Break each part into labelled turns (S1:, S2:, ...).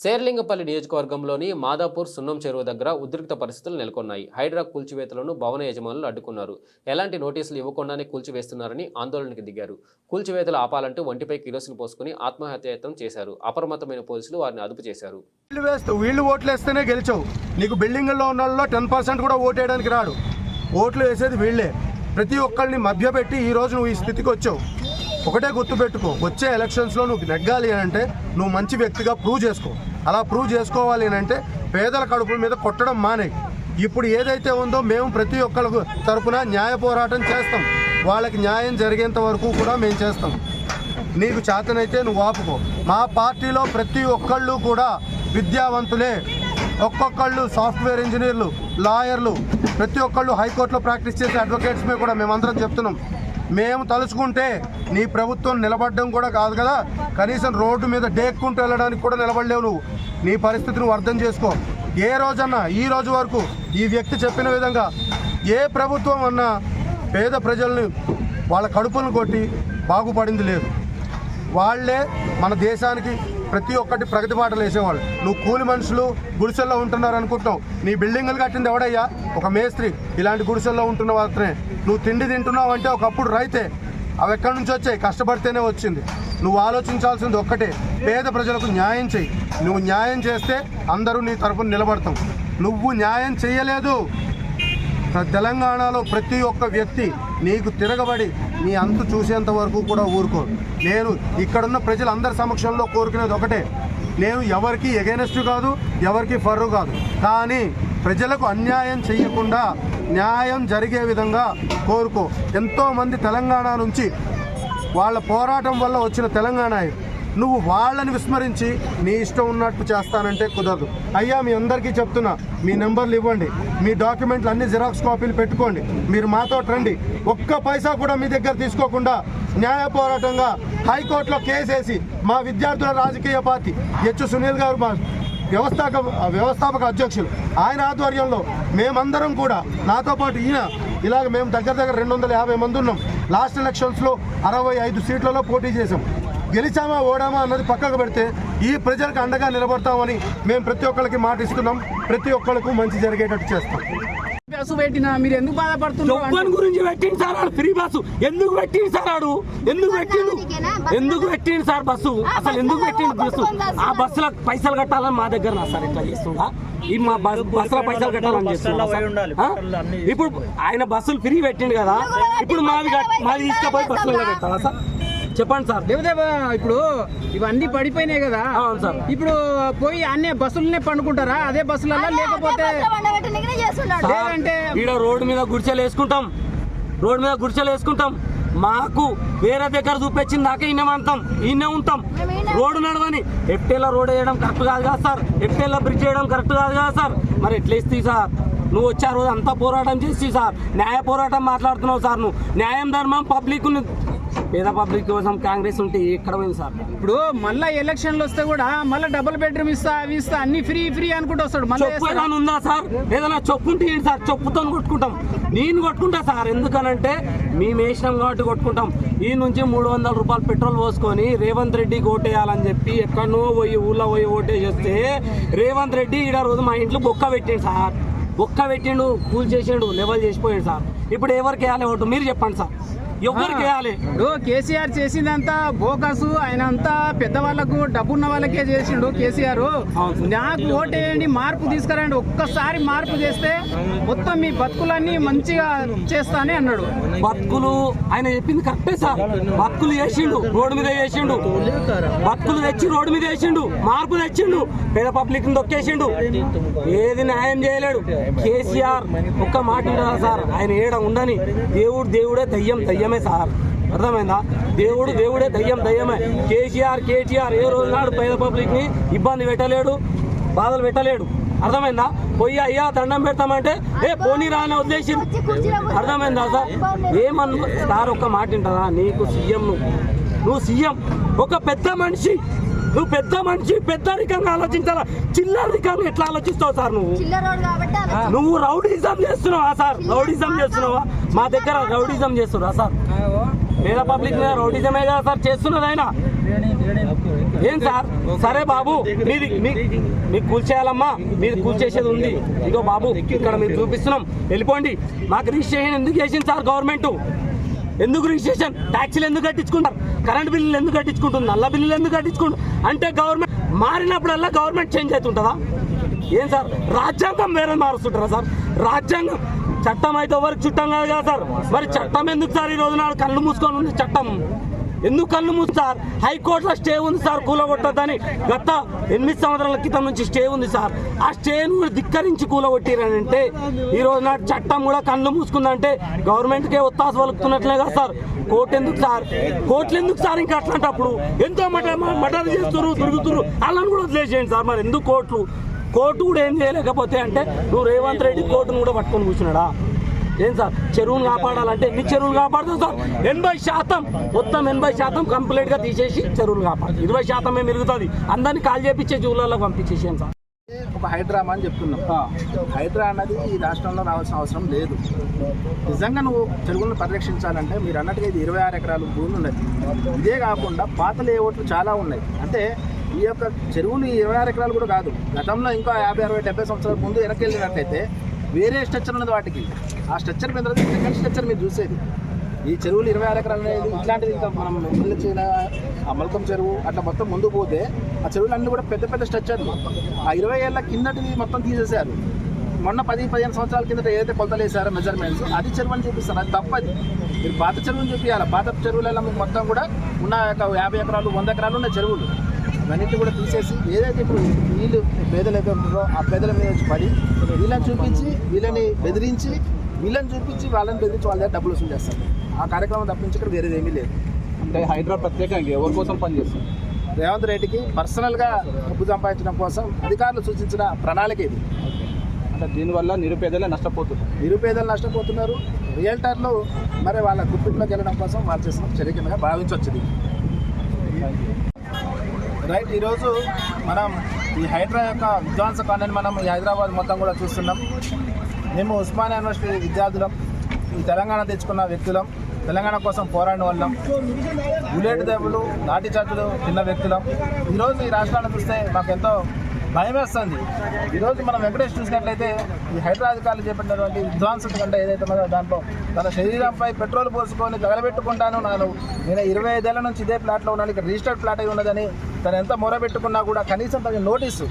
S1: శేర్లింగపల్లి నియోజకవర్గంలోని మాదాపూర్ సున్నం చెరువు దగ్గర ఉద్రిక్త పరిస్థితులు నెలకొన్నాయి. హైడ్రా కూల్చివేతలను భవన యజమానులు అడ్డుకున్నారు. ఎలాంటి నోటీసులు ఇవ్వకుండానే కూల్చివేస్తున్నారని ఆందోళనకు దిగారు. కూల్చివేతలు ఆపాలంటూ ఒంటిపై కిరోసిన్ పోసుకుని ఆత్మహత్యాయత్నం చేశారు. అప్రమత్తమైన పోలీసులు వారిని అదుపు చేశారు.
S2: వీళ్ళు వేస్తూ వీళ్ళు ఓట్లు వేస్తేనే గెలిచావు. నీకు బిల్డింగ్లో ఉన్న వాళ్ళలో టెన్ పర్సెంట్ కూడా ఓటేయడానికి వేయడానికి రాడు. ఓట్లు వేసేది వీళ్ళే. ప్రతి ఒక్కరిని మభ్యపెట్టి ఈ రోజు నువ్వు ఈ స్థితికి వచ్చావు. ఒకటే గుర్తుపెట్టుకో వచ్చే ఎలక్షన్స్లో నువ్వు నెగ్గాలి అని అంటే నువ్వు మంచి వ్యక్తిగా ప్రూవ్ చేసుకో. అలా ప్రూవ్ చేసుకోవాలి అని అంటే పేదల కడుపుల మీద కొట్టడం మానే ఇప్పుడు ఏదైతే ఉందో మేము ప్రతి ఒక్కరికి తరపున న్యాయ పోరాటం చేస్తాం. వాళ్ళకి న్యాయం జరిగేంత వరకు కూడా మేము చేస్తాం. నీకు చేతనైతే నువ్వు ఆపుకో. మా పార్టీలో ప్రతి ఒక్కళ్ళు కూడా విద్యావంతులే. ఒక్కొక్కళ్ళు సాఫ్ట్వేర్ ఇంజనీర్లు లాయర్లు. ప్రతి ఒక్కళ్ళు హైకోర్టులో ప్రాక్టీస్ చేసే అడ్వకేట్స్ మీద కూడా మేమందరం చెప్తున్నాం. మేము తలుచుకుంటే నీ ప్రభుత్వం నిలబడడం కూడా కాదు కదా. కనీసం రోడ్డు మీద డేక్కుంటూ వెళ్ళడానికి కూడా నిలబడలేవు నువ్వు. నీ పరిస్థితి నువ్వు అర్థం చేసుకో. ఏ రోజన్నా ఈ రోజు వరకు ఈ వ్యక్తి చెప్పిన విధంగా ఏ ప్రభుత్వం అన్నా పేద ప్రజల్ని వాళ్ళ కడుపులను కొట్టి బాగుపడింది లేదు. వాళ్ళే మన దేశానికి ప్రతి ఒక్కటి ప్రగతి పాటలు వేసేవాళ్ళు. నువ్వు కూలి మనుషులు గుడిసెల్లో ఉంటున్నారు అనుకుంటున్నావు నీ బిల్డింగులు కట్టింది ఎవడయ్యా? ఒక మేస్త్రి. ఇలాంటి గుడిసెల్లో ఉంటున్న మాత్రమే. నువ్వు తిండి తింటున్నావు అంటే ఒకప్పుడు రైతే. అవి ఎక్కడి నుంచి వచ్చాయి? కష్టపడితేనే వచ్చింది. నువ్వు ఆలోచించాల్సింది ఒక్కటే. పేద ప్రజలకు న్యాయం చెయ్యి. నువ్వు న్యాయం చేస్తే అందరూ నీ తరపున నిలబడతాం. నువ్వు న్యాయం చేయలేదు తెలంగాణలో ప్రతి ఒక్క వ్యక్తి నీకు తిరగబడి నీ అంతు చూసేంత వరకు కూడా ఊరుకో. నేను ఇక్కడున్న ప్రజలందరి సమక్షంలో కోరుకునేది ఒకటే. నేను ఎవరికి ఎగెనెస్ట్ కాదు ఎవరికి ఫర్రు కాదు. కానీ ప్రజలకు అన్యాయం చేయకుండా న్యాయం జరిగే విధంగా కోరుకో. ఎంతోమంది తెలంగాణ నుంచి వాళ్ళ పోరాటం వల్ల వచ్చిన తెలంగాణ నువ్వు వాళ్ళని విస్మరించి నీ ఇష్టం ఉన్నట్టు చేస్తానంటే కుదరదు. అయ్యా మీ అందరికీ చెప్తున్నా మీ నెంబర్లు ఇవ్వండి మీ డాక్యుమెంట్లు అన్ని జిరాక్స్ కాపీలు పెట్టుకోండి మీరు మాతో రండి. ఒక్క పైసా కూడా మీ దగ్గర తీసుకోకుండా న్యాయ పోరాటంగా హైకోర్టులో కేసేసి మా విద్యార్థుల రాజకీయ పార్టీ హెచ్ సునీల్ గారు మా వ్యవస్థాపక వ్యవస్థాపక అధ్యక్షులు ఆయన ఆధ్వర్యంలో మేమందరం కూడా నాతో పాటు ఈయన ఇలాగ మేము దగ్గర దగ్గర రెండు వందల యాభై మంది ఉన్నాం. లాస్ట్ ఎలక్షన్స్లో అరవై ఐదు సీట్లలో పోటీ చేశాం. గెలిచామా ఓడామా అన్నది పక్కకు పెడితే ఈ ప్రజలకు అండగా నిలబడతామని మేము ప్రతి ఒక్కరికి మాట ఇస్తున్నాం. ప్రతి ఒక్కరికి మంచి జరిగేటట్టు చేస్తాం.
S3: బస్సు పెట్టినా మీరు ఎందుకు బాధపడుతున్నారు
S4: గురించి పెట్టింది సార్ ఆడు ఫ్రీ బస్సు. ఎందుకు పెట్టింది సార్ ఆడు? ఎందుకు పెట్టిండు? ఎందుకు పెట్టిండు సార్ బస్సు? అసలు ఎందుకు పెట్టిండు బస్సు? ఆ బస్సుల పైసలు కట్టాలని మా దగ్గర నా సార్ ఇట్లా చేస్తుందా? ఈ మా బస్ బస్సుల పైసలు కట్టాలని? ఇప్పుడు ఆయన బస్సులు ఫ్రీ పెట్టిండు కదా? ఇప్పుడు మావి కట్- మాది తీసుకుపోయి బస్సులలో పెట్టాలా సార్? చెప్పండి సార్.
S3: లేకపోతే ఇప్పుడు ఇవన్నీ పడిపోయినాయి కదా.
S4: అవును సార్.
S3: ఇప్పుడు పోయి అన్ని బస్సులనే పండుకుంటారా? అదే బస్సులలో లేకపోతే
S4: ఈడ రోడ్డు మీద గుడిసెలు వేసుకుంటాం. రోడ్డు మీద గుడిసెలు వేసుకుంటాం. మాకు వేరే దగ్గర చూపించింది దాకా ఇన్నేమంటాం ఇన్నే ఉంటాం. రోడ్డు నడవని. ఎఫ్టీలో రోడ్ వేయడం కరెక్ట్ కాదు కదా సార్? ఎఫ్టీలో బ్రిడ్జ్ వేయడం కరెక్ట్ కాదు కదా సార్? మరి ఎట్లా ఇస్తాయి సార్? నువ్వు వచ్చే రోజు అంతా పోరాటం చేసి సార్. న్యాయ పోరాటం మాట్లాడుతున్నావు సార్ నువ్వు. న్యాయం ధర్మం పబ్లిక్ పేద పబ్లిక్ కోసం కాంగ్రెస్ ఉంటే ఎక్కడ పోయింది సార్?
S3: ఇప్పుడు మళ్ళా ఎలక్షన్లు వస్తే కూడా మళ్ళీ డబుల్ బెడ్రూమ్ ఇస్తా అవి ఇస్తా అన్ని ఫ్రీ ఫ్రీ అనుకుంటూ వస్తాడు. మళ్ళీ
S4: ఉందా సార్? ఏదైనా చెప్పు ఉంటే సార్? చెప్పుతో కొట్టుకుంటాం. నేను కొట్టుకుంటా సార్. ఎందుకనంటే మేము వేసినాం కాబట్టి కొట్టుకుంటాం. ఈ నుంచి మూడు వందల రూపాయలు పెట్రోల్ పోసుకొని రేవంత్ రెడ్డికి ఓటేయాలని చెప్పి ఎక్కడనో పోయి ఊళ్ళో పోయి ఓటేసేస్తే రేవంత్ రెడ్డి ఈడ రోజు మా ఇంట్లో బొక్క పెట్టిండు సార్. బొక్క పెట్టిండు కూల్ చేసిండు లెవెల్ చేసిపోయాడు సార్. ఇప్పుడు ఎవరికి వేయాలి ఓటు? మీరు చెప్పండి సార్. ఎవరికి వేయాలి.
S3: కేసీఆర్ చేసిందంతా బోకస్ ఆయన అంతా పెద్దవాళ్ళకు డబ్బున్న వాళ్ళకే చేసిండు కేసీఆర్. నాకు ఓటేయండి మార్పు తీసుకురండి ఒక్కసారి మార్పు చేస్తే మొత్తం మీ బతుకులన్నీ మంచిగా చేస్తానే అన్నాడు.
S4: బతుకులు ఆయన చెప్పింది కరెక్టే సార్. బతుకులు చేసిండు రోడ్డు మీద చేసిండు. బతుకులు తెచ్చి రోడ్డు మీద వేసిండు మార్పు తెచ్చిండు పేద పబ్లిక్ దొక్కేసిండు ఏది న్యాయం చేయలేడు. కేసీఆర్ ఒక్క మాట సార్. ఆయన ఏడ ఉండని దేవుడు దేవుడే దయ్యం. దయ్యమే సార్. అర్థమైందా? దేవుడు దేవుడే దయ్యం దయ్యమే. కేసీఆర్ కేటీఆర్ ఏ రోజు నాడు పేద పబ్లిక్ని ఇబ్బంది పెట్టలేడు బాధలు పెట్టలేడు. అర్థమైందా? పోయి అయ్యా దండం పెడతామంటే ఏ పోనీ రాని వదిలేసి అర్థమైందా సార్? ఏమన్ సార్ ఒక్క మాట వింటారా? నీకు సీఎం నువ్వు. నువ్వు సీఎం. ఒక పెద్ద మనిషి. నువ్వు పెద్ద మనిషి పెద్దరికంగా ఆలోచించాలా? చిల్లరికంగా ఎట్లా ఆలోచిస్తావు సార్ నువ్వు?
S5: చిల్లరోడు కాబట్టి అలా
S4: నువ్వు రౌడీజం చేస్తున్నావా సార్? రౌడీజం చేస్తున్నావా? మా దగ్గర రౌడీజం చేస్తున్నారా సార్. పేద పబ్లిక్ మీద రౌడీజమే కదా సార్ చేస్తున్నది ఆయన. ఏం సార్? సరే బాబు మీది మీ- మీకు కూల్చేయాలమ్మా మీది కూల్చేసేది ఉంది. ఇదో బాబు ఇక్కడ మీరు చూపిస్తున్నాం. వెళ్ళిపోండి. మాకు రిజిస్ట్రేషన్ ఎందుకు చేసింది సార్ గవర్నమెంట్? ఎందుకు రిజిస్ట్రేషన్ ట్యాక్సీలు ఎందుకు కట్టించుకుంటారు కరెంట్ బిల్లులు ఎందుకు కట్టించుకుంటుంది నల్ల బిల్లులు ఎందుకు కట్టించుకుంటారు అంటే గవర్నమెంట్ మారినప్పుడల్లా గవర్నమెంట్ చేంజ్ అవుతుంటుందా? ఏం సార్? రాజ్యాంగం వేరే మారుస్తుంటారా సార్? రాజ్యాంగం చట్టం అయితే ఎవరికి చుట్టం కాదు కదా సార్. మరి చట్టం ఎందుకు సార్ ఈ రోజు నాడు కళ్ళు మూసుకొని ఉంది? చట్టం. ఎందుకు కళ్ళు మూసి సార్ హైకోర్టులో స్టే ఉంది సార్ కూలగొట్టద్దని. గత ఎనిమిది సంవత్సరాల క్రితం నుంచి స్టే ఉంది సార్. ఆ స్టేను కూడా ధిక్కరించి కూలగొట్టిరనంటే ఈరోజు నాటి చట్టం కూడా కళ్ళు మూసుకుందంటే గవర్నమెంట్కే ఒత్తాస వలుకుతున్నట్లే కదా సార్. కోర్టు ఎందుకు సార్? కోర్టులు ఎందుకు సార్ ఇంకా అట్లాంటప్పుడు? ఎంతో మట మటర్ చేస్తున్నారు దొరుకుతున్నారు వాళ్ళని కూడా వదిలేసేయండి సార్. మరి ఎందుకు కోర్టులు? కోర్టు కూడా ఏం చేయలేకపోతే అంటే నువ్వు రేవంత్ రెడ్డి కోర్టును కూడా పట్టుకొని కూర్చున్నాడా? ఏం సార్? చెరువును కాపాడాలంటే ఎన్ని చెరువులు కాపాడుతుంది సార్? ఎనభై శాతం మొత్తం ఎనభై శాతం కంప్లీట్గా తీసేసి చెరువులు కాపాడు. ఇరవై శాతమే మెరుగుతుంది అందరినీ కాల్ చేపించే జూలలో పంపించేసాను సార్?
S5: ఒక హైడ్రామా అని చెప్తున్నాం. హైడ్రా అన్నది ఈ రాష్ట్రంలో రావాల్సిన అవసరం లేదు. నిజంగా నువ్వు చెరువులను పరిరక్షించాలంటే మీరు అన్నట్టుగా ఇది ఇరవై ఆరు ఎకరాలు భూమి ఉన్నది. ఇదే కాకుండా పాత లేఅవుట్లు చాలా ఉన్నాయి. అంటే ఈ యొక్క చెరువులు ఇరవై ఆరు ఎకరాలు కూడా కాదు. గతంలో ఇంకా యాభై అరవై డెబ్బై సంవత్సరాల ముందు వెనక్కి వెళ్ళినట్టయితే వేరే స్ట్రక్చర్ ఉన్నది వాటికి. ఆ స్ట్రక్చర్ మీద సెకండ్ స్ట్రక్చర్ మీరు చూసేది? ఈ చెరువులు ఇరవై ఆరు ఎకరాలు అనేది ఇట్లాంటిది ఇంకా మనం వచ్చిన ఆ మల్కం చెరువు అట్లా మొత్తం ముందు పోతే ఆ చెరువులన్నీ కూడా పెద్ద పెద్ద స్ట్రక్చర్లు. ఆ ఇరవై ఏళ్ళ కిందటివి మొత్తం తీసేశారు. మొన్న పది పదిహేను సంవత్సరాల కిందట ఏదైతే కొలతలు వేసారో మెజర్మెంట్స్ అది చెరువు అని చూపిస్తారు అది తప్పది. మీరు పాత చెరువుని చూపించాలి పాత చెరువులలో మీకు మొత్తం కూడా ఉన్న ఒక యాభై ఎకరాలు వంద ఎకరాలు ఉన్న చెరువులు. ఇవన్నీ కూడా తీసేసి ఏదైతే ఇప్పుడు వీళ్ళు పేదలు అయితే ఉంటుందో ఆ పేదల మీద వచ్చి పడి వీళ్ళని చూపించి వీళ్ళని బెదిరించి వీళ్ళని చూపించి వాళ్ళని బెదిరించి వాళ్ళ దగ్గర డబ్బులు వసూలు చేస్తారు. ఆ కార్యక్రమం తప్పించి ఇక్కడ వేరేది ఏమీ లేదు.
S6: అంటే హైదరాబాద్ ప్రత్యేకంగా ఎవరి కోసం పనిచేస్తుంది
S5: రేవంత్ రెడ్డికి పర్సనల్గా డబ్బు సంపాదించడం కోసం అధికారులు సూచించిన ప్రణాళిక ఇది.
S6: అంటే దీనివల్ల నిరుపేదలే నష్టపోతున్నారు.
S5: నిరుపేదలు నష్టపోతున్నారు. రియల్టర్లు మరి వాళ్ళ గుప్పిట్లోకి వెళ్ళడం కోసం వాళ్ళు చేసిన చర్య కిందగా భావించవచ్చు రైట్ ఈరోజు మనం ఈ హైడ్రా యొక్క విధ్వంసకాండని మనం ఈ హైదరాబాద్ మొత్తం కూడా చూస్తున్నాం. మేము ఉస్మానియా యూనివర్సిటీ విద్యార్థులం ఈ తెలంగాణ తెచ్చుకున్న వ్యక్తులం తెలంగాణ కోసం పోరాడిన వాళ్ళం. బుల్లెట్ దెబ్బలు లాఠీ చార్జులు తిన్న వ్యక్తులం. ఈరోజు ఈ రాష్ట్రాన్ని చూస్తే మాకు ఎంతో భయం వేస్తుంది ఈరోజు మనం వెంకటేష్ చూసినట్లయితే ఈ హైదరాబాద్ అధికారులు చేపట్టినటువంటి విధ్వంసం కంటే ఏదైతే ఉన్నదో దాంట్లో తన శరీరంపై పెట్రోల్ పోసుకొని తగలబెట్టుకుంటాను నేను. నేను ఇరవై ఐదేళ్ళ నుంచి ఇదే ప్లాట్లో ఉన్నాను ఇక్కడ రిజిస్టర్డ్ ప్లాట్ అయి ఉన్నదని తను ఎంత మొరబెట్టుకున్నా కూడా కనీసం తనకి నోటీసు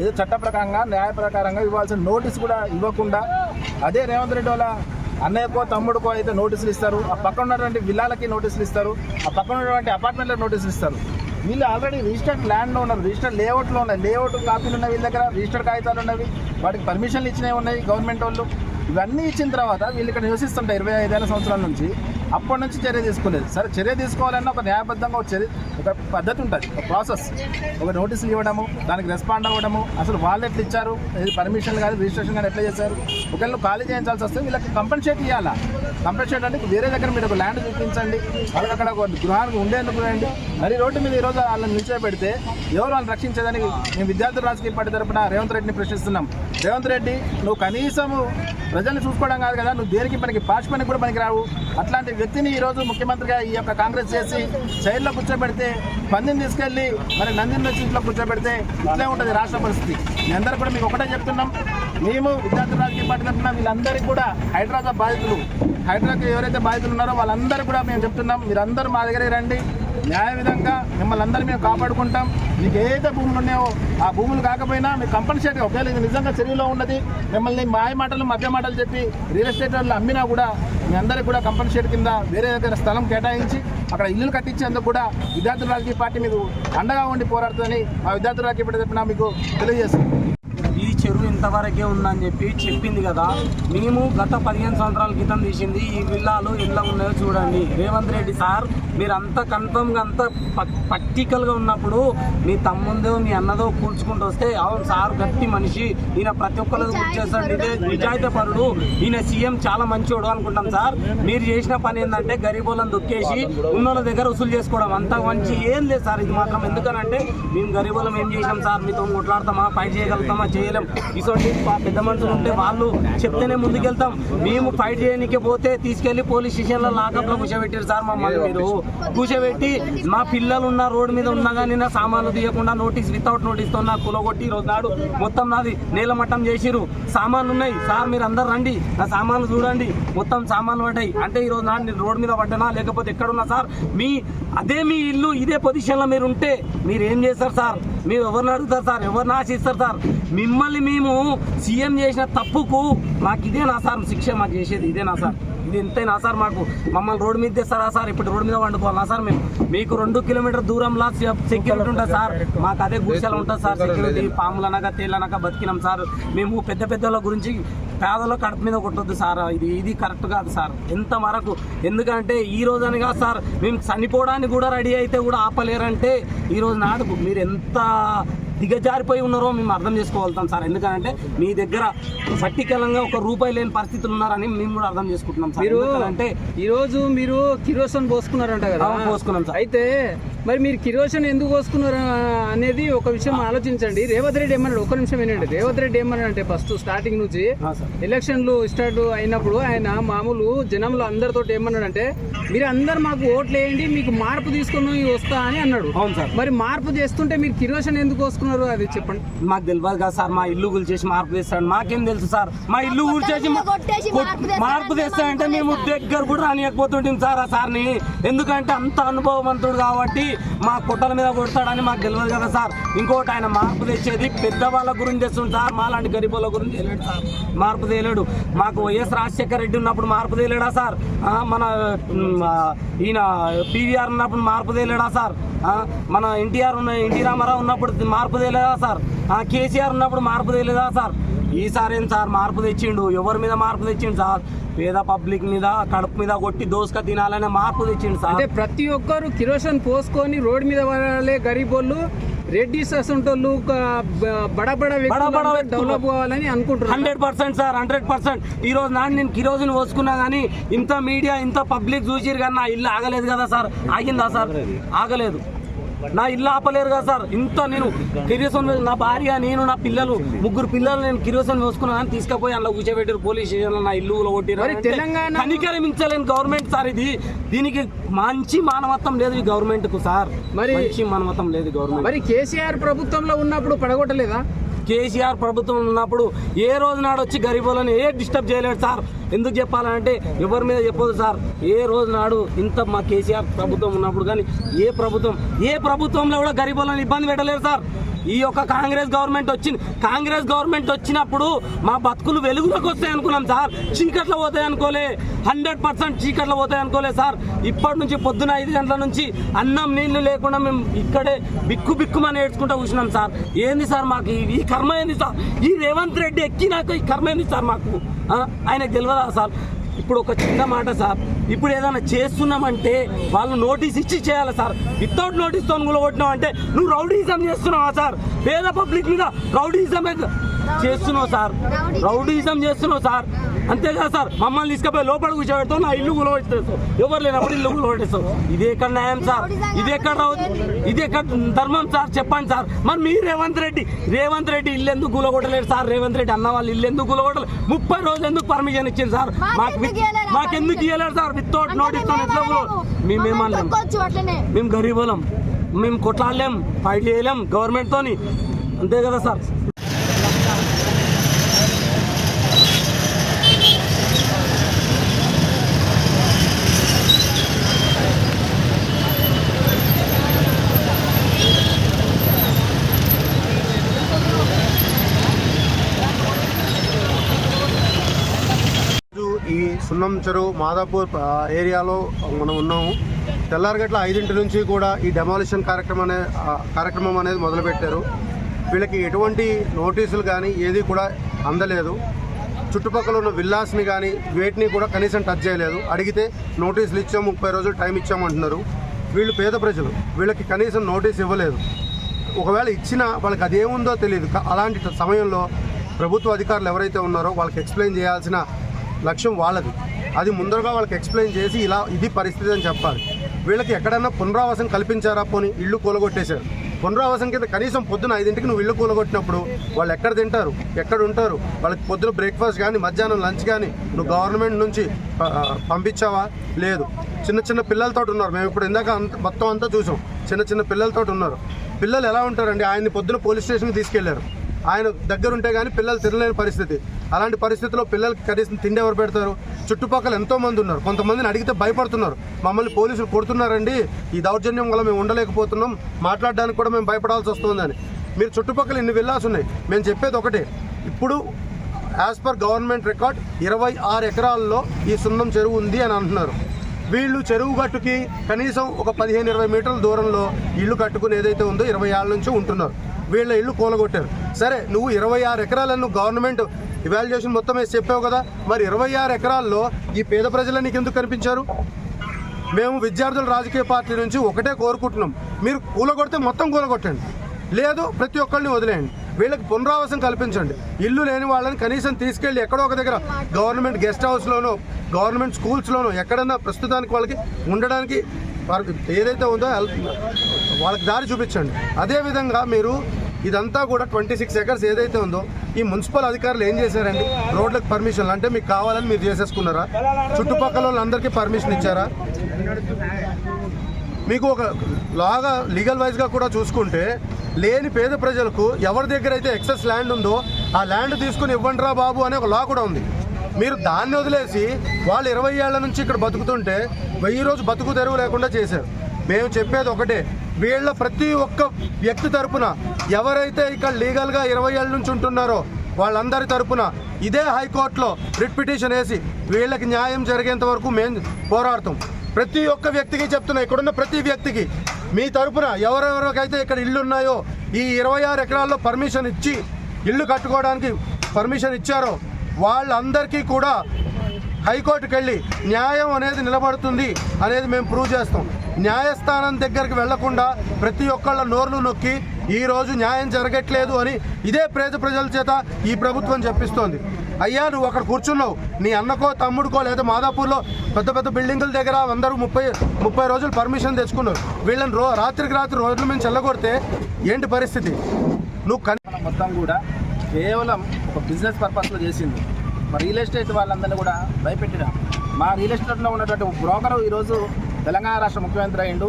S5: ఏదో చట్ట ప్రకారంగా న్యాయ ప్రకారంగా ఇవ్వాల్సిన నోటీస్ కూడా ఇవ్వకుండా అదే రేవంత్ రెడ్డి వాళ్ళ అన్నయ్యకో తమ్ముడికో అయితే నోటీసులు ఇస్తారు. ఆ పక్కన ఉన్నటువంటి విల్లాలకి నోటీసులు ఇస్తారు. ఆ పక్కన ఉన్నటువంటి అపార్ట్మెంట్లకు నోటీసులు ఇస్తారు. వీళ్ళు ఆల్రెడీ రిజిస్టర్డ్ ల్యాండ్లో ఉన్నారు. రిజిస్టర్డ్ లేఅవుట్లో ఉన్నాయి. లేఅవుట్ కాపీలు ఉన్నాయి వీళ్ళ దగ్గర రిజిస్టర్డ్ కాగితాలు ఉన్నవి. వాటికి పర్మిషన్లు ఇచ్చినవి ఉన్నాయి గవర్నమెంట్ వాళ్ళు. ఇవన్నీ ఇచ్చిన తర్వాత వీళ్ళు ఇక్కడ నివసిస్తుంటారు ఇరవై ఐదేళ్ళ సంవత్సరాల నుంచి. అప్పటి నుంచి చర్య తీసుకోలేదు. సరే చర్య తీసుకోవాలన్నా ఒక న్యాయబద్ధంగా ఒక చర్య ఒక పద్ధతి ఉంటుంది ఒక ప్రాసెస్. ఒక నోటీసులు ఇవ్వడము దానికి రెస్పాండ్ అవ్వడము అసలు వాళ్ళు ఎట్లా ఇచ్చారు ఏది పర్మిషన్ కానీ రిజిస్ట్రేషన్ కానీ ఎట్లా చేశారు? ఒకవేళ నువ్వు ఖాళీ చేయించాల్సి వస్తే వీళ్ళకి కంపెన్సేట్ ఇవ్వాలా కంపెన్సేట్ అంటే వేరే దగ్గర మీరు ఒక ల్యాండ్ చూపించండి వాళ్ళకి అక్కడ ఒక గృహానికి ఉండేందుకు రండి. మరి రోడ్డు మీద ఈరోజు వాళ్ళని నిలిచేపెడితే ఎవరు వాళ్ళని రక్షించేదానికి మేము విద్యార్థుల రాజకీయ పార్టీ తరపున రేవంత్ రెడ్డిని ప్రశ్నిస్తున్నాం. రేవంత్ రెడ్డి నువ్వు కనీసము ప్రజల్ని చూసుకోవడం కాదు కదా నువ్వు దేనికి పనికి పార్టీ పనికి కూడా పనికి రావు అట్లాంటి వ్యక్తిని ఈరోజు ముఖ్యమంత్రిగా ఈ యొక్క కాంగ్రెస్ చేసి జైల్లో కూర్చోబెడితే పందిని తీసుకెళ్ళి మరి నందిని సీట్లో కూర్చోబెడితే ఇట్లే ఉంటుంది రాష్ట్ర పరిస్థితి. మీ అందరూ కూడా మీకు ఒకటే చెప్తున్నాం. మేము విద్యార్థుల రాజకీయ పార్టీ తరఫున వీళ్ళందరికీ కూడా హైదరాబాద్ బాధితులు హైదరాబాద్ ఎవరైతే బాధితులు ఉన్నారో వాళ్ళందరూ కూడా మేము చెప్తున్నాం. మీరందరూ మా దగ్గరికి రండి. న్యాయ విధంగా మిమ్మల్ని అందరూ మేము కాపాడుకుంటాం. మీకు ఏదైతే భూములు ఉన్నాయో ఆ భూములు కాకపోయినా మీకు కంపల్సరీ ఒకవేళ ఇది నిజంగా చెరువులో ఉన్నది మిమ్మల్ని మాయ మాటలు మధ్య మాటలు చెప్పి రియల్ ఎస్టేట్ వాళ్ళు అమ్మినా కూడా మీ అందరికీ కూడా కంపల్సరీ కింద వేరే దగ్గర స్థలం కేటాయించి అక్కడ ఇల్లులు కట్టించేందుకు కూడా విద్యార్థుల రాజకీయ పార్టీ మీకు అండగా ఉండి పోరాడుతుందని మా విద్యార్థుల రాజకీయ పార్టీ తరపున మీకు తెలియజేస్తుంది
S4: ఈ చెరువు ఇంతవరకే ఉందని చెప్పి చెప్పింది కదా. మేము గత పదిహేను సంవత్సరాల క్రితం తీసింది. ఈ విల్లాలు ఇళ్ళ ఉన్నాయో చూడండి. రేవంత్ రెడ్డి సార్ మీరు అంత కన్ఫర్మ్గా అంత పర్టికల్గా ఉన్నప్పుడు మీ తమ్ముందో మీ అన్నదో కూల్చుకుంటూ వస్తే అవును సార్ గట్టి మనిషి. ఈయన ప్రతి ఒక్కరికి గుర్తు చేస్తాడు ఇదే నిజాయితీ పరుడు. ఈయన సీఎం చాలా మంచివాడు అనుకుంటాం సార్. మీరు చేసిన పని ఏంటంటే గరీబులను దొక్కేసి ఉన్నోళ్ళ దగ్గర వసూలు చేసుకోవడం. అంత మంచి ఏం లేదు సార్ ఇది మాత్రం. ఎందుకనంటే మేము గరీబులం ఏం చేసాం సార్? మీతో కొట్లాడతామా ఫైట్ చేయగలుగుతామా? చేయలేం. ఇటువంటి పెద్ద మనుషులు ఉంటే వాళ్ళు చెప్తేనే ముందుకెళ్తాం. మేము ఫైట్ చేయడానికి పోతే తీసుకెళ్ళి పోలీస్ స్టేషన్లో లాకప్లో కూర్చోబెట్టారు సార్ మమ్మల్ని మీరు. కూర్చోబెట్టి మా పిల్లలు ఉన్న రోడ్డు మీద ఉన్నా కానీ నా సామాన్లు తీయకుండా నోటీస్ వితౌట్ నోటీస్తో నా కులగొట్టి ఈ రోజు నాడు మొత్తం నాది నేలమట్టం చేసిరు సామాన్లు ఉన్నాయి. సార్ మీరు అందరు రండి. నా సామాన్లు చూడండి. మొత్తం సామాన్లు పడ్డాయి. అంటే ఈరోజు నాడు నేను రోడ్డు మీద పడ్డానా? లేకపోతే ఎక్కడున్నా సార్? మీ అదే మీ ఇల్లు ఇదే పొజిషన్లో మీరు ఉంటే మీరు ఏం చేస్తారు సార్? మీరు ఎవరిని అడుగుతారు సార్? ఎవరిని ఆశిస్తారు సార్? మిమ్మల్ని మేము సీఎం చేసిన తప్పుకు మాకు ఇదేనా సార్? శిక్ష మాకు చేసేది ఇదేనా సార్? ఇది ఎంతైనా సార్ మాకు మమ్మల్ని రోడ్డు మీద తెస్తారా సార్? ఇప్పుడు రోడ్డు మీద వండుకోవాలా సార్ మేము? మీకు రెండు కిలోమీటర్ దూరంలో సెక్యూరిటీ ఉంటుంది సార్. మాకు అదే గుడిసెలు ఉంటుంది సార్ సెక్యూరిటీ పాములనగా తేలనగా బతికినాం సార్. మేము పెద్ద పెద్దల గురించి పేదల కడుపు మీద కొట్టద్దు సార్. ఇది ఇది కరెక్ట్ కాదు సార్. ఎంత వరకు? ఎందుకంటే ఈ రోజు అని కాదు సార్ మేము చనిపోవడానికి కూడా రెడీ అయితే కూడా ఆపలేరంటే ఈ రోజు నాడు మీరు ఎంత దిగజారిపోయి ఉన్నారో మేము అర్థం చేసుకోగలుగుతాం సార్. ఎందుకంటే మీ దగ్గర పట్టికలంగా ఒక రూపాయి లేని పరిస్థితులు ఉన్నారని మేము కూడా అర్థం చేసుకుంటున్నాం సార్.
S3: మీరు
S4: అంటే
S3: ఈ రోజు మీరు కిరోసన్ పోసుకున్నారంట కదా?
S4: పోసుకున్నాం సార్.
S3: అయితే మరి మీరు కిరోసన్ ఎందుకు పోసుకున్నారు అనేది ఒక విషయం ఆలోచించండి. రేవంత్ రెడ్డి ఏమన్నాడు? ఒక నిమిషం వినండి. రేవంత్ రెడ్డి ఏమన్నాడు అంటే ఫస్ట్ స్టార్టింగ్ నుంచి. ఎలక్షన్లు స్టార్ట్ అయినప్పుడు ఆయన మామూలు జనంలో అందరితో ఏమన్నాడంటే మీరు అందరు మాకు ఓట్లు వేయండి మీకు మార్పు తీసుకొని వస్తా అని అన్నాడు.
S4: అవును సార్.
S3: మరి మార్పు చేస్తుంటే మీరు కిరోసన్ ఎందుకు వస్తున్నారు అది చెప్పండి.
S4: మాకు తెలియదు కదా సార్ మా ఇల్లు కూల్చేసి మార్పు తెస్తాడు మాకేం తెలుసు సార్ మా ఇల్లు
S7: కొట్టేసి మార్పు తెస్తాడు
S4: మార్పు తెస్తాడంటే మేము దగ్గర కూడా రానియకపోతుంటాం సార్ ఆ సార్ని. ఎందుకంటే అంత అనుభవవంతుడు కాబట్టి మా కుట్టల మీద కొడతాడని మాకు తెలియదు కదా సార్. ఇంకోటి ఆయన మార్పు తెచ్చేది పెద్దవాళ్ళ గురించి తెస్తుంది సార్ మాలాంటి గరీబుల గురించి తెలియదు సార్. మార్పు తేలేడు. మాకు వైఎస్ రాజశేఖర రెడ్డి ఉన్నప్పుడు మార్పు తేలేడా సార్? ఆ, మన ఈయన పీవీఆర్ ఉన్నప్పుడు మార్పు తేలేడా సార్? ఆ, మన ఎన్టీఆర్ ఉన్న ఎన్టీ రామారావు ఉన్నప్పుడు మార్పు తేలేదా సార్? ఆ, కేసీఆర్ ఉన్నప్పుడు మార్పు తేలేదా సార్? ఈసారి ఏం సార్ మార్పు తెచ్చిండు? ఎవరి మీద మార్పు తెచ్చిండు సార్? పేద పబ్లిక్ మీద కడుపు మీద కొట్టి దోసుక తినాలనే మార్పు తెచ్చిండు సార్.
S3: అంటే ప్రతి ఒక్కరు కిరోసన్ పోసుకొని రోడ్ మీద వాళ్ళే గరీబోళ్ళు రెడ్డిస్ అసంటోళ్ళు బడ బడ
S4: బడ బడ
S3: వ్యక్తులు
S4: వ్యక్తులు.
S3: డెవలప్ అవ్వాలని అనుకుంటున్నారు.
S4: Hundred percent sir hundred percent. ఈ రోజు నాడు నేను కిరోజుని పోసుకున్నా కానీ ఇంత మీడియా ఇంత పబ్లిక్ చూసిరు కానీ నా ఇల్లు ఆగలేదు కదా సార్? ఆగిందా సార్? ఆగలేదు. నా ఇల్లు ఆపలేరు కదా సార్. ఇంత నేను కిరోసన్ నా భార్య నేను నా పిల్లలు ముగ్గురు పిల్లలు నేను కిరోసన్ కానీ తీసుకుపోయి అందులో కూర్చోబెట్టారు. పోలీస్ స్టేషన్లో నా ఇల్లు కొట్టిరు
S3: మరి తెలంగాణ-
S4: కనికరమించలేని గవర్నమెంట్ సార్ ఇది. దీనికి మంచి మానవత్వం లేదు ఈ గవర్నమెంట్కు సార్.
S3: మరి-
S4: మంచి మానవత్వం లేదు గవర్నమెంట్
S3: మరి కేసీఆర్ ప్రభుత్వంలో ఉన్నప్పుడు పడగొట్టలేదా?
S4: కేసీఆర్ ప్రభుత్వం ఉన్నప్పుడు ఏ రోజు నాడు వచ్చి గరీబులను ఏ డిస్టర్బ్ చేయలేడు సార్? ఎందుకు చెప్పాలంటే ఎవరి మీద చెప్పదు సార్. ఏ రోజు నాడు ఇంత మా కేసీఆర్ ప్రభుత్వం ఉన్నప్పుడు కానీ ఏ ప్రభుత్వం ఏ ప్రభుత్వంలో కూడా గరీబులను ఇబ్బంది పెట్టలేరు సార్. ఈ యొక్క కాంగ్రెస్ గవర్నమెంట్ వచ్చింది కాంగ్రెస్ గవర్నమెంట్ వచ్చినప్పుడు మా బతుకులు వెలుగులోకి వస్తాయి అనుకున్నాం సార్. చీకట్లో పోతాయి అనుకోలే. హండ్రెడ్ పర్సెంట్ చీకట్లో పోతాయి అనుకోలే సార్. ఇప్పటి నుంచి పొద్దున ఐదు గంటల నుంచి అన్నం నీళ్ళు లేకుండా మేము ఇక్కడే బిక్కు బిక్కుమని ఏడ్చుకుంటూ కూర్చున్నాం సార్. ఏంది సార్ మాకు ఈ- కర్మ ఏంది సార్? ఈ రేవంత్ రెడ్డి ఎక్కినాక ఈ కర్మ ఏంది సార్ మాకు? ఆయనకు తెలియదా సార్? ఇప్పుడు ఒక చిన్న మాట సార్. ఇప్పుడు ఏదైనా చేస్తున్నామంటే వాళ్ళు నోటీస్ ఇచ్చి చేయాలి సార్. వితౌట్ నోటీస్తో కొట్టినావు అంటే నువ్వు రౌడీజం చేస్తున్నావా సార్? పేద పబ్లిక్ మీద రౌడీజం చేస్తున్నావు సార్. రౌడీజం చేస్తున్నావు సార్. అంతేగా సార్ మమ్మల్ని తీసుకుపోయి లోపల కూర్చోబెడతావు నా ఇల్లు కూలబెట్టేస్తావు ఎవరు లేనప్పుడు ఇల్లు కూలబెట్టేస్తావు ఇది ఎక్కడ న్యాయం సార్? ఇది ఎక్కడ రౌ- ఇది ఎక్కడ ధర్మం సార్? చెప్పండి సార్. మరి మీరు రేవంత్ రెడ్డి రేవంత్ రెడ్డి ఇల్లు ఎందుకు కూలగొట్టలేరు సార్? రేవంత్ రెడ్డి అన్న వాళ్ళు ఇల్లు ఎందుకు కూలగొట్టలేదు? ముప్పై రోజులు ఎందుకు పర్మిషన్ ఇచ్చింది సార్? మాకు
S7: మాకెందుకు
S4: ఇవ్వలేరు సార్? వితౌట్ నోటీస్ ఎట్లా
S7: అట్లనే.
S4: మేము గరీబులం. మేము కొట్లాడలేం. ఫైట్ చేయలేం. గవర్నమెంట్ తోని. అంతే కదా సార్
S2: ఈరోజు ఈ సున్నం చెరువు మాదాపూర్ ఏరియాలో మనం ఉన్నాము. తెల్లారగట్ల ఐదింటి నుంచి కూడా ఈ డెమాలిషన్ కార్యక్రమం అనే కార్యక్రమం అనేది మొదలుపెట్టారు. వీళ్ళకి ఎటువంటి నోటీసులు కానీ ఏది కూడా అందలేదు. చుట్టుపక్కల ఉన్న విల్లాస్ని కానీ వేటిని కూడా కనీసం టచ్ చేయలేదు. అడిగితే నోటీసులు ఇచ్చాము ముప్పై రోజులు టైం ఇచ్చామంటున్నారు వీళ్ళు పేద ప్రజలు వీళ్ళకి కనీసం నోటీస్ ఇవ్వలేదు. ఒకవేళ ఇచ్చినా వాళ్ళకి అదేముందో తెలియదు అలాంటి సమయంలో ప్రభుత్వ అధికారులు ఎవరైతే ఉన్నారో వాళ్ళకి ఎక్స్ప్లెయిన్ చేయాల్సిన లక్ష్యం వాళ్ళది. అది ముందరగా వాళ్ళకి ఎక్స్ప్లెయిన్ చేసి ఇలా ఇది పరిస్థితి అని చెప్పాలి. వీళ్ళకి ఎక్కడైనా పునరావాసం కల్పించారా పోని? ఇళ్ళు కూలగొట్టేశారు. పునరావాసం కింద కనీసం పొద్దున ఐదింటికి నువ్వు ఇళ్ళు కూలగొట్టినప్పుడు వాళ్ళు ఎక్కడ తింటారు? ఎక్కడ ఉంటారు? వాళ్ళకి పొద్దున బ్రేక్ఫాస్ట్ కానీ మధ్యాహ్నం లంచ్ కానీ నువ్వు గవర్నమెంట్ నుంచి ప- పంపించావా? లేదు. చిన్న చిన్న పిల్లలతో ఉన్నారు. మేము ఇప్పుడు ఇందాక అంత మొత్తం అంతా చూసాం. చిన్న చిన్న పిల్లలతో ఉన్నారు. పిల్లలు ఎలా ఉంటారండి? ఆయన్ని పొద్దున పోలీస్ స్టేషన్కి తీసుకెళ్ళారు. ఆయన దగ్గర ఉంటే కానీ పిల్లలు తినలేని పరిస్థితి. అలాంటి పరిస్థితిలో పిల్లలకి కనీసం తిండి ఎవరు పెడతారు? చుట్టుపక్కల ఎంతోమంది ఉన్నారు. కొంతమందిని అడిగితే భయపడుతున్నారు. మమ్మల్ని పోలీసులు కొడుతున్నారండి. ఈ దౌర్జన్యం వల్ల మేము ఉండలేకపోతున్నాం. మాట్లాడడానికి కూడా మేము భయపడాల్సి వస్తుందని మీరు చుట్టుపక్కల ఇన్ని విల్లాస్ ఉన్నాయి. మేము చెప్పేది ఒకటే. ఇప్పుడు యాజ్ పర్ గవర్నమెంట్ రికార్డ్ ఇరవై ఆరు ఎకరాల్లో ఈ సున్నం చెరువు ఉంది అని అంటున్నారు. వీళ్ళు చెరువు గట్టుకి కనీసం ఒక పదిహేను ఇరవై మీటర్ల దూరంలో ఇల్లు కట్టుకుని ఏదైతే ఉందో ఇరవై ఏళ్ళ నుంచి ఉంటున్నారు. వీళ్ళ ఇల్లు కూలగొట్టారు. సరే నువ్వు ఇరవై ఆరు ఎకరాలను గవర్నమెంట్ ఇవాల్యుయేషన్ మొత్తం వేసి చెప్పావు కదా మరి ఇరవై ఆరు ఎకరాల్లో ఈ పేద ప్రజలు నీకు ఎందుకు కనిపించారు? మేము విద్యార్థుల రాజకీయ పార్టీ నుంచి ఒకటే కోరుకుంటున్నాం. మీరు కూలగొడితే మొత్తం కూలగొట్టండి. లేదు ప్రతి ఒక్కరిని వదిలేయండి. వీళ్ళకి పునరావాసం కల్పించండి. ఇల్లు లేని వాళ్ళని కనీసం తీసుకెళ్ళి ఎక్కడో ఒక దగ్గర గవర్నమెంట్ గెస్ట్ హౌస్లోనో గవర్నమెంట్ స్కూల్స్లోనో ఎక్కడన్నా ప్రస్తుతానికి వాళ్ళకి ఉండడానికి వారికి ఏదైతే ఉందో హెల్ప్ వాళ్ళకి దారి చూపించండి. అదేవిధంగా మీరు ఇదంతా కూడా ట్వంటీ సిక్స్ ఎకర్స్ ఏదైతే ఉందో ఈ మున్సిపల్ అధికారులు ఏం చేశారండి? రోడ్లకు పర్మిషన్లు అంటే మీకు కావాలని మీరు చేసేసుకున్నారా? చుట్టుపక్కల వాళ్ళందరికీ పర్మిషన్ ఇచ్చారా? మీకు ఒక లాగా లీగల్ వైజ్గా కూడా చూసుకుంటే లేని పేద ప్రజలకు ఎవరి దగ్గర అయితే ఎక్సెస్ ల్యాండ్ ఉందో ఆ ల్యాండ్ తీసుకుని ఇవ్వండిరా బాబు అనే ఒక లా కూడా ఉంది. మీరు దాన్ని వదిలేసి వాళ్ళు ఇరవై ఏళ్ళ నుంచి ఇక్కడ బతుకుతుంటే వెయ్యి రోజు బతుకు తెరువు లేకుండా చేశారు. మేము చెప్పేది ఒకటే వీళ్ళ ప్రతి ఒక్క వ్యక్తి తరపున ఎవరైతే ఇక్కడ లీగల్గా ఇరవై ఏళ్ళ నుంచి ఉంటున్నారో వాళ్ళందరి తరపున ఇదే హైకోర్టులో రిట్ పిటిషన్ వేసి వీళ్ళకి న్యాయం జరిగేంత వరకు మేము పోరాడుతాం. ప్రతి ఒక్క వ్యక్తికి చెప్తున్నా ఇక్కడున్న ప్రతి వ్యక్తికి. మీ తరపున ఎవరెవరికైతే ఇక్కడ ఇల్లు ఉన్నాయో ఈ ఇరవై ఆరు ఎకరాల్లో పర్మిషన్ ఇచ్చి ఇల్లు కట్టుకోవడానికి పర్మిషన్ ఇచ్చారో వాళ్ళందరికీ కూడా హైకోర్టుకి వెళ్ళి న్యాయం అనేది నిలబడుతుంది అనేది మేము ప్రూవ్ చేస్తాం. న్యాయస్థానం దగ్గరికి వెళ్ళకుండా ప్రతి ఒక్కళ్ళ నోర్లు నొక్కి ఈరోజు న్యాయం జరగట్లేదు అని ఇదే పేద ప్రజల చేత ఈ ప్రభుత్వం చెప్పిస్తోంది. అయ్యా నువ్వు అక్కడ కూర్చున్నావు. నీ అన్నకో తమ్ముడికో లేదా మాదాపూర్లో పెద్ద పెద్ద బిల్డింగుల దగ్గర అందరూ ముప్పై ముప్పై రోజులు పర్మిషన్ తెచ్చుకున్నారు. వీళ్ళని రో రాత్రికి రాత్రి రోడ్ల మీద చెల్లగొడితే ఏంటి పరిస్థితి? నువ్వు కని
S5: మొత్తం కూడా కేవలం ఒక బిజినెస్ పర్పస్లో చేసింది. మా రియల్ ఎస్టేట్ వాళ్ళందరినీ కూడా భయపెట్టిన. మా రియల్ ఎస్టేట్లో ఉన్నటువంటి బ్రోకరు బ్రోకర్ ఈరోజు తెలంగాణ రాష్ట్ర ముఖ్యమంత్రి అయిండు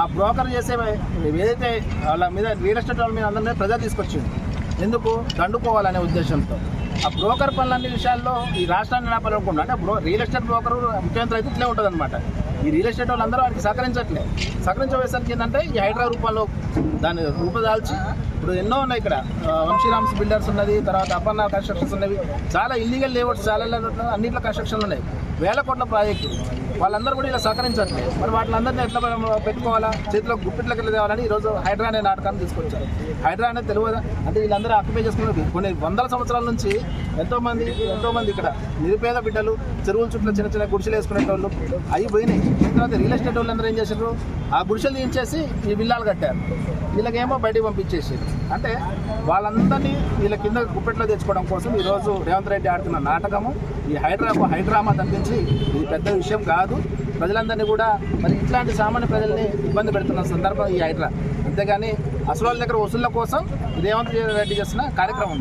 S5: ఆ బ్రోకర్ చేసే ఏదైతే వాళ్ళ మీద రియల్ ఎస్టేట్ వాళ్ళ మీద అందరినీ ప్రజలు తీసుకొచ్చింది ఎందుకు? దండుకోవాలనే ఉద్దేశంతో. ఆ బ్రోకర్ పనులన్నీ విషయాల్లో ఈ రాష్ట్రాన్ని నడపాలనుకుంటున్నా అంటే బ్రో రియల్ ఎస్టేట్ బ్రోకర్ ముఖ్యమంత్రి అయితే ఇట్లే ఉంటుంది అనమాట ఈ రియల్ ఎస్టేట్ వాళ్ళందరూ వారికి సహకరించట్లే. సహకరించవేసరికి ఏంటంటే ఈ హైడ్రా రూపంలో దాన్ని రూపదాల్చి ఇప్పుడు ఎన్నో ఉన్నాయి ఇక్కడ. వంశీరామ్స్ బిల్డర్స్ ఉన్నది తర్వాత అపర్ణ కన్స్ట్రక్షన్స్ ఉన్నవి. చాలా ఇల్లీగల్ లేఅవుట్స్ చాలా అన్నింటిలో కన్స్ట్రక్షన్లు ఉన్నాయి. వేల కోట్ల ప్రాజెక్టు వాళ్ళందరూ కూడా ఇలా సహకరించట్లేదు మరి వాటిని ఎట్లా మనం పెట్టుకోవాలా? చేతిలో గుప్పిట్లకి వెళ్ళి తేవాలని ఈరోజు హైడ్రా అనే నాటకాన్ని తీసుకొచ్చారు. హైడ్రా అనేది తెలియదా? అంటే వీళ్ళందరూ ఆక్యుపై చేసుకున్నది. కొన్ని వందల సంవత్సరాల నుంచి ఎంతోమంది ఎంతోమంది ఇక్కడ నిరుపేద బిడ్డలు చెరువుల చుట్టూ చిన్న చిన్న గుడిసెలు వేసుకునేటోళ్ళు అవి పోయినాయి. తర్వాత రియల్ ఎస్టేట్ వాళ్ళు అందరూ ఏం చేశారు ఆ గుడిసెలు తీయించేసి ఈ విల్లాలు కట్టారు. వీళ్ళకేమో బయటికి పంపించేసి అంటే వాళ్ళందరినీ వీళ్ళ కింద గుప్పెట్లో తెచ్చుకోవడం కోసం ఈరోజు రేవంత్ రెడ్డి ఆడుతున్న నాటకము ఈ హైడ్రామా హైడ్రామా తప్పించి ఇది పెద్ద విషయం కాదు. ప్రజలందరినీ కూడా మరి ఇట్లాంటి సామాన్య ప్రజల్ని ఇబ్బంది పెడుతున్న సందర్భం ఈ హైడ్రా. అంతేగాని అసలు వాళ్ళ దగ్గర వసూళ్ళ కోసం రేవంత్ రెడ్డి చేస్తున్న కార్యక్రమం.